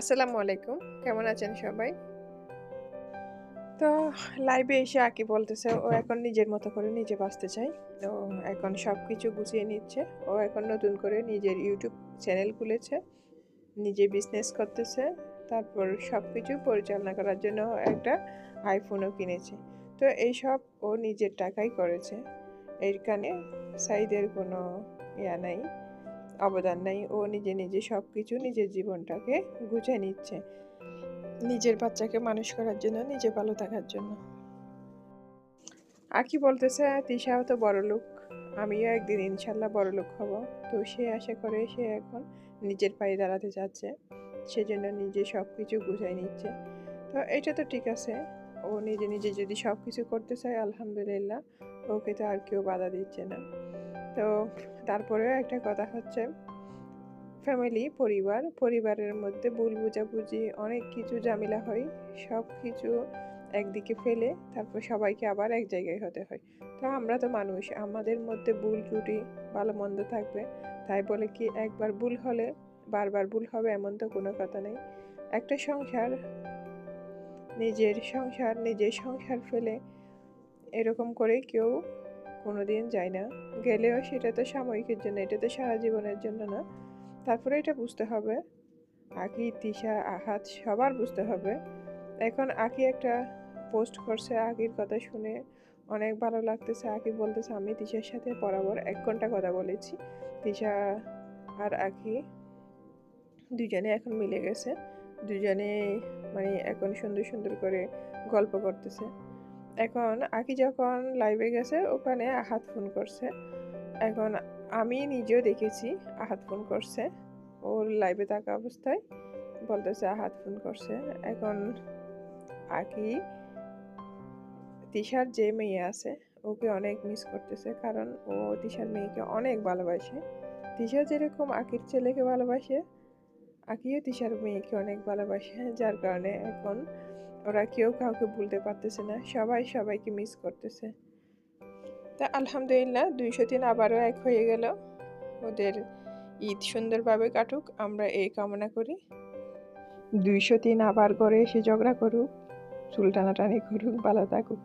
আসসালামু আলাইকুম। কেমন আছেন সবাই? তো লাইভে এসে আকি বলতেছে, ও এখন নিজের মতো করে নিজে বাঁচতে চায়। তো এখন সব কিছু গুছিয়ে নিচ্ছে। ও এখন নতুন করে নিজের ইউটিউব চ্যানেল খুলেছে, নিজে বিজনেস করতেছে, তারপর সব কিছু পরিচালনা করার জন্য একটা আইফোনও কিনেছে। তো এইসব ও নিজের টাকাই করেছে। এইখানে সাইদের কোনো ইয়া নাই। অবদান নাই। ও নিজে নিজে সব কিছু নিজের জীবনটাকে গুছিয়ে নিচ্ছে। নিজের বাচ্চাকে মানুষ করার জন্য, নিজে ভালো থাকার জন্য। আর আকি বলতেছে, তিশাও তো বড় লোক আমিও একদিন ইনশাল্লাহ বড় লোক হব। তো সে আশা করে সে এখন নিজের পায়ে দাঁড়াতে যাচ্ছে সেজন্য নিজে সব কিছু গুছাই নিচ্ছে। তো এটা তো ঠিক আছে। ও নিজে নিজে যদি সব কিছু করতে চায়, আলহামদুলিল্লাহ। ওকে তো আর কেউ বাধা দিচ্ছে না। তো তারপরেও একটা কথা হচ্ছে ফ্যামিলি পরিবার, পরিবারের মধ্যে ভুল বুঝাবুঝি, অনেক কিছু ঝামেলা হয়, সব কিছু একদিকে ফেলে তারপর সবাইকে আবার এক জায়গায় হতে হয়। তো আমরা তো মানুষ, আমাদের মধ্যে ভুল ত্রুটি, ভালো মন্দ থাকবে, তাই বলে কি একবার ভুল হলে বারবার ভুল হবে এমন তো কোনো কথা নেই। একটা সংসার, নিজের সংসার নিজের সংসার ফেলে এরকম করে কেউ কোনোদিন যায় না। গেলেও সেটা তো সাময়িকের জন্য, এটা তো সারা জীবনের জন্য না। তারপরে এটা বুঝতে হবে। আকি তিশা আহাত সবার বুঝতে হবে। এখন আকি একটা পোস্ট করছে আকির কথা শুনে। অনেক ভালো লাগতেছে, আকি বলতেছে, আমি তিশার সাথে বরাবর এক ঘণ্টা কথা বলেছি। তিশা আর আকি দুজনে এখন মিলে গেছে। দুজনে মানে এখন সুন্দর সুন্দর করে গল্প করতেছে। এখন আকি যখন লাইভে গেছে, ওখানে আহাত ফোন করছে। এখন আমি নিজেও দেখেছি আহাত ফোন করছে। ওর লাইভে থাকা অবস্থায় বলতেছে আহাত ফোন করছে। এখন আকি, তিশার যে মেয়ে আছে, ওকে অনেক মিস করতেছে কারণ ও তিশার মেয়েকে অনেক ভালোবাসে। তিশা যেরকম আকির ছেলেকে ভালোবাসে, আকিও তিশার মেয়েকে অনেক ভালোবাসে, যার কারণে এখন ওরা কেউ কাউকে ভুলতে পারতেছে না, সবাই সবাইকে মিস করতেছে। তা আলহামদুলিল্লাহ, দুইশো দিন আবারও এক হয়ে গেল। ওদের ঈদ সুন্দরভাবে কাটুক, আমরা এই কামনা করি। দুইশো দিন আবার ঘরে এসে ঝগড়া করুক চুল টানাটানি করুক ভালো থাকুক।